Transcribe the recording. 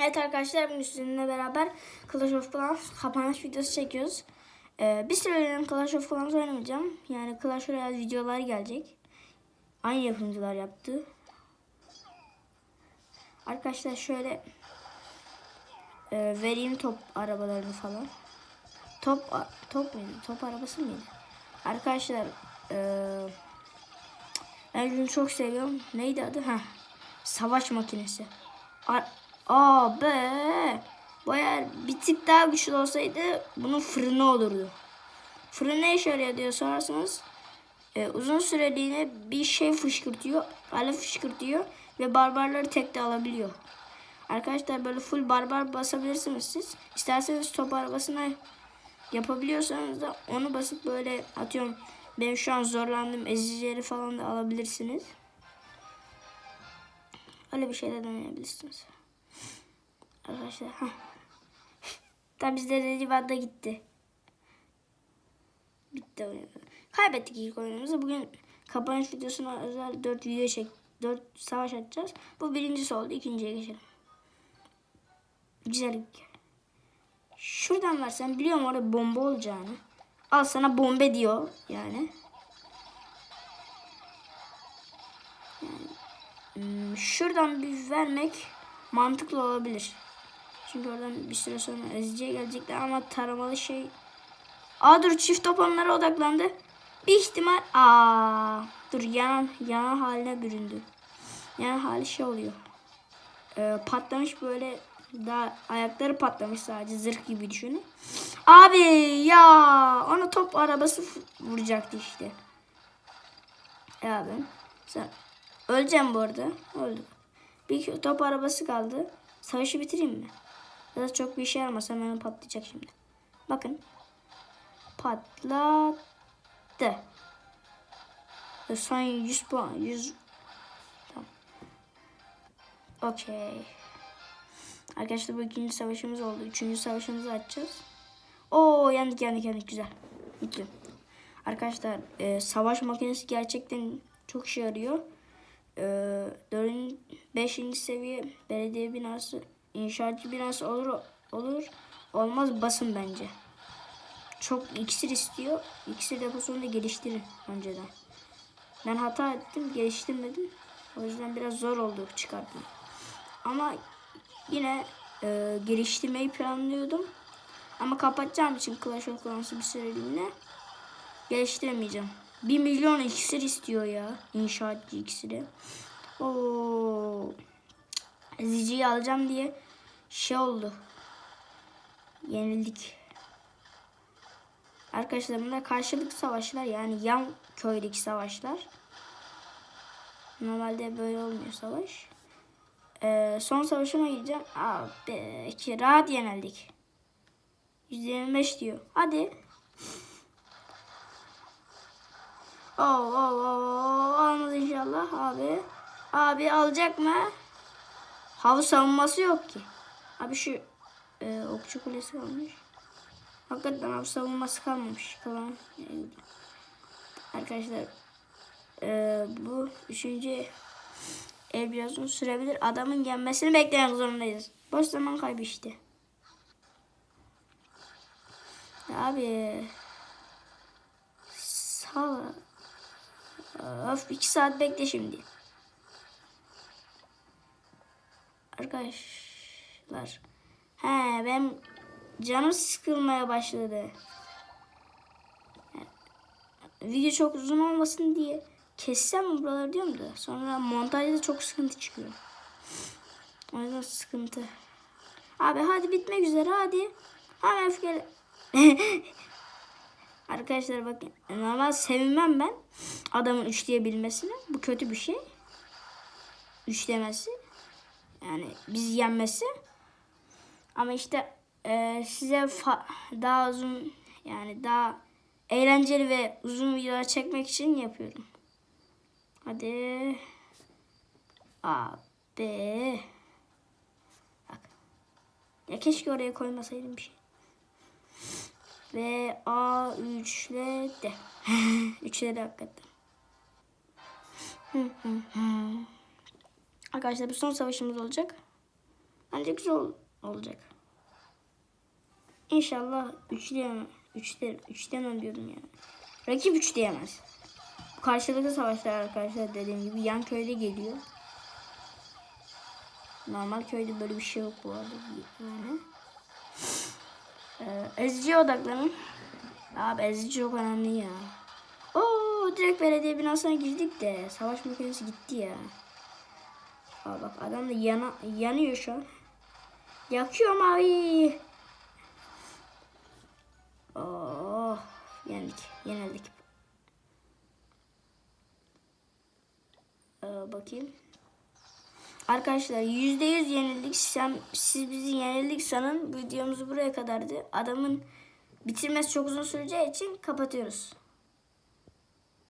Evet arkadaşlar bugün sizinle beraber Clash of Clans kapanış videosu çekiyoruz. Ee, bir süre Clash of Clans oynamayacağım. Yani Clash Royale videolar gelecek. Aynı yapımcılar yaptı. Arkadaşlar şöyle e, vereyim top arabalarını falan. Top top muydu? Top arabası mıydı? Arkadaşlar e, ben şunu çok seviyorum. Neydi adı? Ha, savaş makinesi. Ar- Be. Bu eğer bir tık daha güçlü olsaydı bunun fırını olurdu. Fırın ne işe yarıyor diye sorarsanız e, uzun süreliğine bir şey fışkırtıyor, alev fışkırtıyor ve barbarları tekte alabiliyor. Arkadaşlar böyle full barbar basabilirsiniz siz. İsterseniz top arabasına yapabiliyorsanız da onu basıp böyle atıyorum ben şu an zorlandım ezicileri falan da alabilirsiniz. Öyle bir şeyler deneyebilirsiniz. Arkadaşlar. Heh. Tam bizde Redivat'da gitti. Bitti oyun. Kaybettik ilk oyunumuzu. Bugün kapanış videosuna özel 4 video çek 4 savaş atacağız. Bu birincisi oldu. İkinciye geçelim. Güzel. Şuradan versen biliyorum orada bomba olacağını. Al sana bombe diyor yani. Hmm, şuradan bir vermek mantıklı olabilir. Çünkü oradan bir süre sonra eziciye gelecekler ama taramalı şey... Aa dur çift top onlara odaklandı. Bir ihtimal... Aa dur yan, yan haline büründü. Yan hali şey oluyor. Ee, patlamış böyle daha ayakları patlamış sadece zırh gibi düşünün. Abi ya ona top arabası vuracaktı işte. Ya ben sen öleceğim bu arada. Öldüm. Bir top arabası kaldı. Savaşı bitireyim mi? Da çok bir işe yaramaz. Hemen patlayacak şimdi. Bakın. Patladı. Ve Son 100 puan. 100. Tamam. Okey. Arkadaşlar bu ikinci savaşımız oldu. Üçüncü savaşımızı açacağız. Oo yendik yendik yendik. Güzel. Mutluyum. Arkadaşlar e, savaş makinesi gerçekten çok işe yarıyor. E, 4. 5. seviye belediye binası İnşaatçı binası olur olur olmaz basın bence. Çok iksir istiyor. İksir deposunu da geliştirin önceden. Ben hata ettim, geliştirmedim. O yüzden biraz zor oldu çıkartma. Ama yine e, geliştirmeyi planlıyordum. Ama kapatacağım için Clash of Clans'ı bir süreliğine geliştiremeyeceğim. 1 milyon iksir istiyor ya. İnşaatçı iksiri. Oo. Zici'yi alacağım diye şey oldu. Yenildik. Arkadaşlar bunlar karşılık savaşlar yani yan köydeki savaşlar. Normalde böyle olmuyor savaş. Ee, son savaşıma gideceğim. Abi ki rahat yenildik. %25 diyor. Hadi. Oh, oh, oh, olmadı inşallah abi. Abi alacak mı? Hava savunması yok ki. Abi şu e, okçu kulesi kalmış. Hakikaten hava savunması kalmamış. Kalan. Arkadaşlar e, bu üçüncü el biraz uzun sürebilir. Adamın gelmesini beklemek zorundayız. Boş zaman kaybı işte. Abi sağ Of iki saat bekle şimdi. Arkadaşlar. He ben canım sıkılmaya başladı. Video çok uzun olmasın diye kessem buraları diyorum da sonra montajda çok sıkıntı çıkıyor. O yüzden sıkıntı. Abi hadi bitmek üzere hadi. Hemen öfkeli. Arkadaşlar bakın normal sevinmem ben adamın üçleyebilmesine. Bu kötü bir şey. Üçlemesi. Yani biz yenmesi. Ama işte e, size daha uzun yani daha eğlenceli ve uzun videolar çekmek için yapıyorum. Hadi. Abi. Bak. Ya keşke oraya koymasaydım bir şey. Ve A üçledi. üçledi hakikaten. Arkadaşlar bu son savaşımız olacak. Bence güzel ol- olacak. İnşallah üçleyemem. Üçte, üçleyemem diyordum yani. Rakip üçleyemez. Karşılıklı savaşlar arkadaşlar dediğim gibi yan köyde geliyor. Normal köyde böyle bir şey yok bu arada. Yani. Ee, ezici odaklanın. Abi ezici çok önemli ya. Oo direkt belediye binasına girdik de savaş makinesi gitti ya. Aa bak adam da yana, yanıyor şu an. Yakıyorum abi. Oh yendik yenildik. Ee, bakayım. Arkadaşlar %100 yenildik. Sen, siz bizi yenildik sanın. Videomuz buraya kadardı. Adamın bitirmesi çok uzun süreceği için kapatıyoruz.